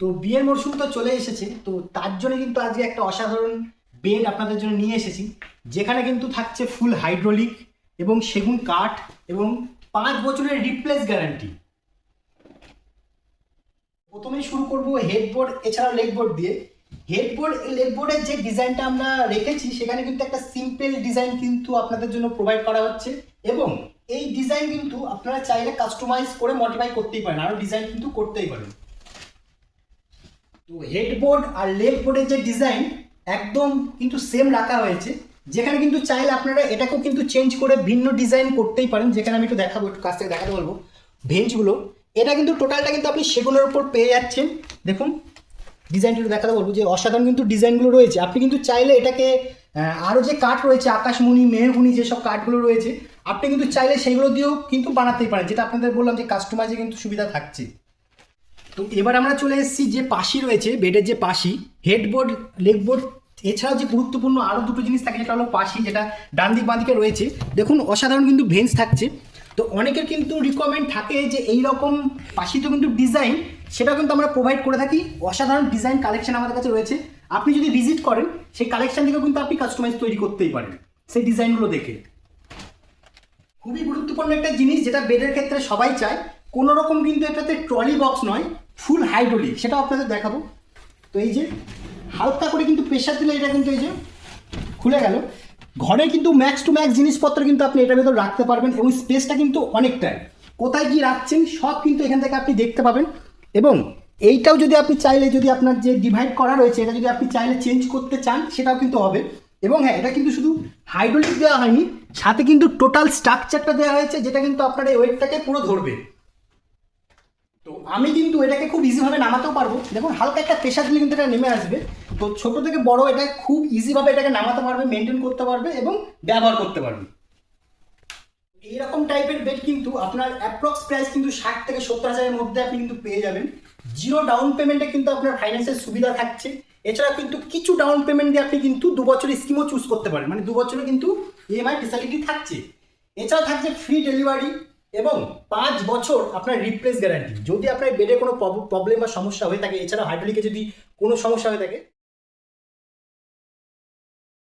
তো বিয়ের মরশুম তো চলে এসেছে, তো তার জন্য কিন্তু আজকে একটা অসাধারণ বেড আপনাদের জন্য নিয়ে এসেছি, যেখানে কিন্তু থাকছে ফুল হাইড্রোলিক এবং সেগুন কাঠ এবং পাঁচ বছরের রিপ্লেস গ্যারান্টি প্রথমেই শুরু করব হেডবোর্ড এছাড়াও লেগবোর্ড দিয়ে। হেডবোর্ড লেগবোর্ডের যে ডিজাইনটা আমরা রেখেছি, সেখানে কিন্তু একটা সিম্পল ডিজাইন কিন্তু আপনাদের জন্য প্রোভাইড করা হচ্ছে এবং এই ডিজাইন কিন্তু আপনারা চাইলে কাস্টমাইজ করে মডিফাই করতেই পারেন, আরও ডিজাইন কিন্তু করতেই পারেন। তো হেডবোর্ড আর লেগ বোর্ডের যে ডিজাইন একদম কিন্তু সেম রাখা হয়েছে। যেখানে কিন্তু চাইলে আপনারা এটাকেও কিন্তু চেঞ্জ করে ভিন্ন ডিজাইন করতেই পারেন। যেখানে আমি একটু দেখাবো, একটু কাছ থেকে দেখাতে বলব। ভেঞ্চগুলো, এটা কিন্তু টোটালটা কিন্তু আপনি সেগুলোর উপর পেয়ে যাচ্ছেন। দেখুন ডিজাইনটা একটু দেখাতে বলব যে অসাধারণ কিন্তু ডিজাইনগুলো রয়েছে। আপনি কিন্তু চাইলে এটাকে আরও যে কাঠ রয়েছে, আকাশমণি, মেহগুনি যেসব কাঠগুলো রয়েছে, আপনি কিন্তু চাইলে সেগুলো দিয়েও কিন্তু বানাতেই পারেন, যেটা আপনাদের বললাম যে কাস্টমাইজে কিন্তু সুবিধা থাকছে। তো এবার আমরা চলে এসেছি যে পাশি রয়েছে, বেডের যে পাশি হেডবোর্ড লেগবোর্ড এছাড়াও যে গুরুত্বপূর্ণ আরও দুটো জিনিস থাকে, যেটা হলো পাশি, যেটা ডান দিক, বাঁ দিকে রয়েছে। দেখুন, অসাধারণ কিন্তু ভেন্স থাকছে। তো অনেকের কিন্তু রিকমেন্ড থাকে যে এই রকম পাশিতে কিন্তু ডিজাইন সেটা কিন্তু আমরা প্রোভাইড করে থাকি। অসাধারণ ডিজাইন কালেকশন আমাদের কাছে রয়েছে। আপনি যদি ভিজিট করেন, সেই কালেকশন থেকেও কিন্তু আপনি কাস্টমাইজ তৈরি করতেই পারেন, সেই ডিজাইনগুলো দেখে। খুবই গুরুত্বপূর্ণ একটা জিনিস, যেটা বেডের ক্ষেত্রে সবাই চায়। কোনো রকম কিন্তু এটাতে ট্রলি বক্স নয় ফুল হাইড্রোলিক, সেটাও আপনাদের দেখাবো। তো এই যে, হালকা করে কিন্তু প্রেশার দিলে এটা কিন্তু এই যে খুলে গেল। ঘরে কিন্তু ম্যাক্স টু ম্যাক্স জিনিসপত্র কিন্তু আপনি এটার ভেতর রাখতে পারবেন এবং স্পেসটা কিন্তু অনেকটাই। কোথায় কি রাখছেন, সব কিন্তু এখান থেকে আপনি দেখতে পাবেন। এবং এইটাও যদি আপনি চাইলে, যদি আপনার যে ডিভাইড করা রয়েছে, এটা যদি আপনি চাইলে চেঞ্জ করতে চান, সেটাও কিন্তু হবে। এবং হ্যাঁ এটা কিন্তু শুধু হাইড্রোলিক দেওয়া হয়নি, সাথে কিন্তু টোটাল স্ট্রাকচারটা দেওয়া হয়েছে, যেটা কিন্তু আপনার এই ওয়েটটাকে পুরো ধরবে। তো আমি কিন্তু এটাকে খুব ইজিভাবে নামাতেও পারব। দেখুন, হালকা একটা প্রেশার দিলে কিন্তু এটা নেমে আসবে। তো ছোট থেকে বড় এটা খুব ইজিভাবে এটাকে নামাতে পারবে মেনটেন করতে পারবে এবং ব্যবহার করতে পারবে। এইরকম টাইপের বেড কিন্তু আপনার অ্যাপ্রক্স প্রাইস কিন্তু ষাট থেকে সত্তর হাজারের মধ্যে আপনি কিন্তু পেয়ে যাবেন। জিরো ডাউন পেমেন্টে কিন্তু আপনার ফাইন্যান্সের সুবিধা থাকছে। এছাড়া কিন্তু কিছু ডাউন পেমেন্ট দিয়ে আপনি কিন্তু দু বছরের স্কিমও চুজ করতে পারেন। মানে দু বছরে কিন্তু ইএমআই ফেসিলিটি থাকছে। এছাড়া থাকছে ফ্রি ডেলিভারি এবং পাঁচ বছর আপনার রিপ্লেস গ্যারান্টি যদি আপনার বেডে কোনো প্রবলেম বা সমস্যা হয়ে থাকে এছাড়া হাইড্রোলিকে যদি কোনো সমস্যা হয়ে থাকে